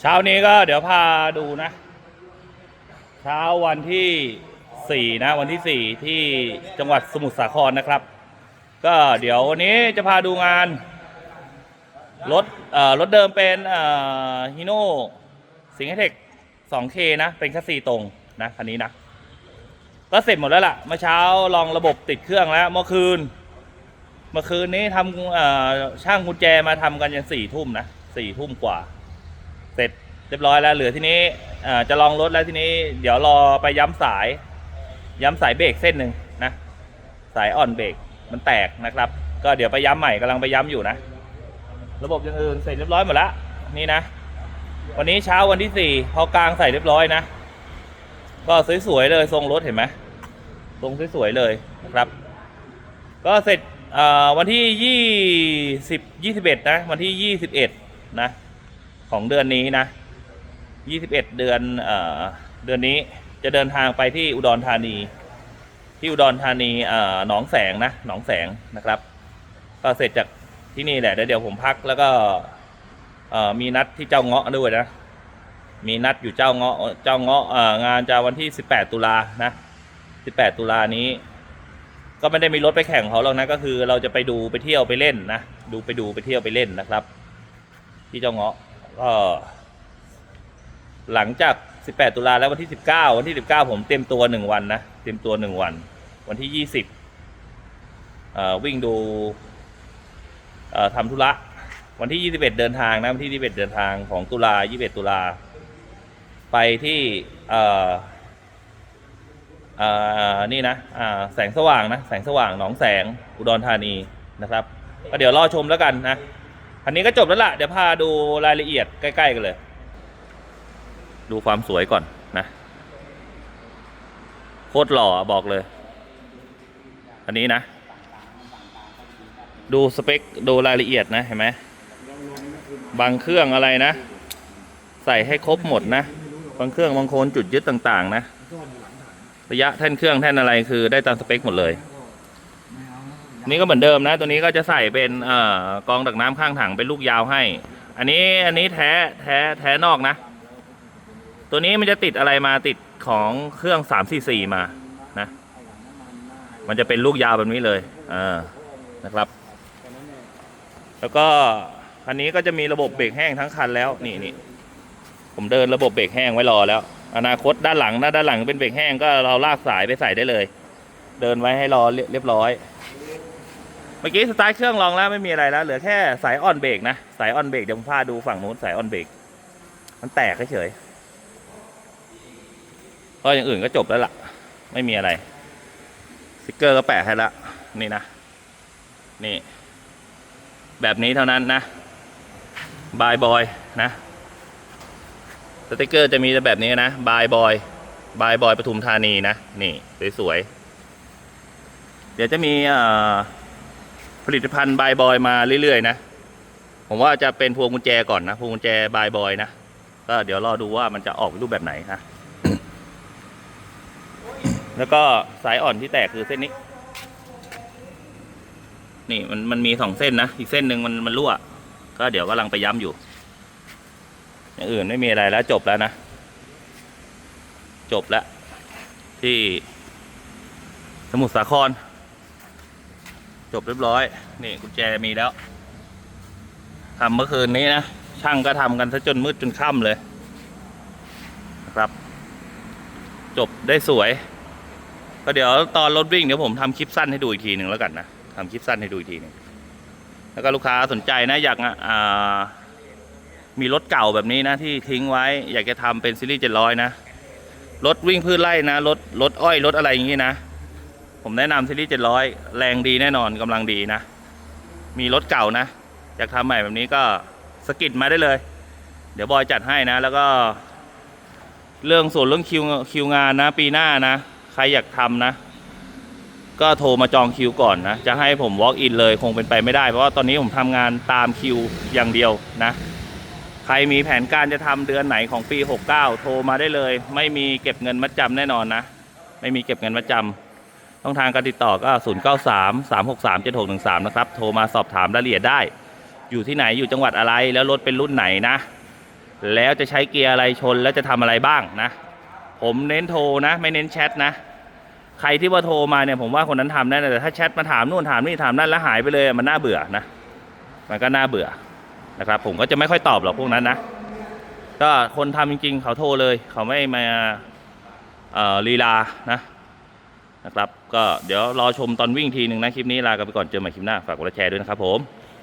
เช้านี้ก็เดี๋ยวพาดูนะ เช้าวันที่สี่นะ วันที่สี่ที่จังหวัดสมุทรสาครนะครับ ก็เดี๋ยววันนี้จะพาดูงานรถเอ่อรถเดิมเป็นเอ่อฮิโน่สิงห์เทค 2K นะ เป็นคัสซีตรงนะคันนี้นะ ก็เสร็จหมดแล้วล่ะเมื่อเช้าลองระบบติดเครื่องแล้วเมื่อคืน เมื่อคืนนี้ทำเอ่อช่างกุญแจมาทำกันยันสี่ทุ่มนะสี่ทุ่มกว่า เสร็จเรียบร้อยแล้วเหลือที่นี้จะลองรถแล้วทีนี้ เดี๋ยวรอไปย้ำสาย ย้ำสายเบรกเส้นหนึ่งนะ สายอ่อนเบรกมันแตกนะครับ ก็เดี๋ยวไปย้ำใหม่กำลังไปย้ำอยู่นะ ระบบอย่างอื่นเสร็จเรียบร้อยหมดแล้วนี่นะ วันนี้เช้าวันที่สี่พอกลางใส่เรียบร้อยนะ ก็สวยๆเลยทรงรถเห็นไหมทรงสวยๆเลยนะครับ ก็เสร็จวันที่ยี่สิบยี่สิบเอ็ดนะ วันที่ยี่สิบเอ็ดนะ ของเดือนนี้นะยี่สิบเอ็ดเดือนเอ่อเดือนนี้จะเดินทางไปที่อุดรธานี ที่อุดรธานีเอ่อหนองแสงนะหนองแสงนะครับ ก็เสร็จจากที่นี่แหละแล้วเดี๋ยวผมพักแล้วก็เอ่อมีนัดที่เจ้าเงาะด้วยนะ มีนัดอยู่เจ้าเงาะเจ้าเงาะเอ่องานจะวันที่ 18 ตุลานะ 18 ตุลานี้ก็ไม่ได้มีรถไปแข่งเขาหรอกนะก็คือเราจะไปดูไปเที่ยวไปเล่นนะ ดูไปดูไปเที่ยวไปเล่นนะครับ ที่เจ้าเงาะ ก็หลังจาก 18 ตุลาแล้ววันที่ 19 วันที่ 19 ผมเต็มตัว 1 วันนะ เต็มตัว 1 วัน วันที่ 20 วิ่งดูทำธุระ วันที่ 21 เดินทางนะ วันที่ 21 เดินทางของตุลา 21 ตุลา ไปที่นี่นะแสงสว่างนะ แสงสว่างหนองแสงอุดรธานีนะครับ ก็เดี๋ยวรอชมแล้วกันนะ อันนี้ก็จบแล้วล่ะ เดี๋ยวพาดูรายละเอียดใกล้ ๆ กันเลย ดูความสวยก่อนนะ โคตรหล่อบอกเลย อันนี้นะ ดูสเปค ดูรายละเอียดนะ เห็นไหม บางเครื่องอะไรนะ ใส่ให้ครบหมดนะ บางเครื่องบางโคนจุดยึดต่าง ๆ นะ ระยะแท่นเครื่องแท่นอะไรคือได้ตามสเปคหมดเลย นี่ก็เหมือนเดิมนะ ตัวนี้ก็จะใส่เป็นเอ่อกองดักน้ำข้างถังเป็นลูกยาวให้ อันนี้อันนี้แท้แท้แท้นอกนะ ตัวนี้มันจะติดอะไรมาติดของเครื่องสามสี่สี่มานะ มันจะเป็นลูกยาวแบบนี้เลยอ่านะครับ แล้วก็คันนี้ก็จะมีระบบเบรกแห้งทั้งคันแล้วนี่นี่ผมเดินระบบเบรกแห้งไว้รอแล้ว อนาคตด้านหลังนะด้านหลังเป็นเบรกแห้งก็เราลากสายไปใส่ได้เลย เดินไว้ให้รอเรียบร้อย เมื่อกี้สตาร์ทเครื่องลองแล้วไม่มีอะไรแล้ว เหลือแค่สายออนเบรกนะ สายออนเบรกเดี๋ยวผมพาดูฝั่งนู้นสายออนเบรกมันแตกเฉยๆก็อย่างอื่นก็จบแล้วล่ะ ไม่มีอะไรสติกเกอร์ก็แปะให้ละนี่นะ นี่ แบบนี้เท่านั้นนะบายบอยนะสติกเกอร์จะมีแต่แบบนี้นะบายบอยบายบอยปทุมธานีนะ นี่ สวยๆ เดี๋ยวจะมีเอ่อ ผลิตภัณฑ์บายบอยมาเรื่อยๆนะ ผมว่าจะเป็นพวงกุญแจก่อนนะพวงกุญแจบายบอยนะก็เดี๋ยวรอดูว่ามันจะออกรูปแบบไหนนะแล้วก็สายอ่อนที่แตกคือเส้นนี้ นี่มันมันมีสองเส้นนะ อีกเส้นหนึ่งมันมันรั่ว ก็เดี๋ยวกำลังไปย้ำอยู่ อย่างอื่นไม่มีอะไรแล้วจบแล้วนะ จบแล้วที่สมุทรสาคร บเรียบร้อย นี่กุญแจมีแล้วทำเมื่อคืนนี้นะ ช่างก็ทำกันซะจนมืดจนค่ำเลยนะครับ จบได้สวย ก็เดี๋ยวตอนรถวิ่งเดี๋ยวผมทำคลิปสั้นให้ดูอีกทีหนึ่งแล้วกันนะทำคลิปสั้นให้ดูอีกทีหนึ่งแล้วก็ลูกค้าสนใจนะอยากอ่ามีรถเก่าแบบนี้นะที่ทิ้งไว้ อยากจะทำเป็นซีรีส์เจ็ดร้อยนะรถวิ่งพืชไร่นะรถรถอ้อยรถอะไรอย่างงี้นะ ผมแนะนำซีรีส์เจ็ดร้อยแรงดีแน่นอนกำลังดีนะ มีรถเก่านะ อยากทำใหม่แบบนี้ก็สกิดมาได้เลย เดี๋ยวบอยจัดให้นะ แล้วก็ เรื่องส่วนเรื่องคิวคิวงานนะ ปีหน้านะ ใครอยากทำนะ ก็โทรมาจองคิวก่อนนะ จะให้ผม walk in เลยคงเป็นไปไม่ได้ เพราะว่าตอนนี้ผมทำงานตามคิวอย่างเดียวนะใครมีแผนการจะทำเดือนไหนของปี 69 โทรมาได้เลย ไม่มีเก็บเงินมัดจำแน่นอนนะ ไม่มีเก็บเงินมัดจำ ต้องทางการติดต่อก็ 093 363 7613 นะครับ โทรมาสอบถามรายละเอียดได้ อยู่ที่ไหนอยู่จังหวัดอะไรแล้วรถเป็นรุ่นไหนนะ แล้วจะใช้เกียร์อะไรชนแล้วจะทำอะไรบ้างนะ ผมเน้นโทรนะ ไม่เน้นแชทนะ ใครที่ว่าโทรมาเนี่ยผมว่าคนนั้นทำได้แต่ถ้าแชทมาถามนู่นถามนี่ถามนั่นแล้วหายไปเลยมันน่าเบื่อนะ มันก็น่าเบื่อนะครับ ผมก็จะไม่ค่อยตอบหรอกพวกนั้นนะ ก็คนทำจริง ๆ เขาโทรเลย เขาไม่มาเอ่อลีลานะนะครับ ก็เดี๋ยวรอชมตอนวิ่งทีหนึ่งนะคลิปนี้ลากันไปก่อนเจอใหม่คลิปหน้าฝากกดไลค์แชร์ด้วยนะครับผม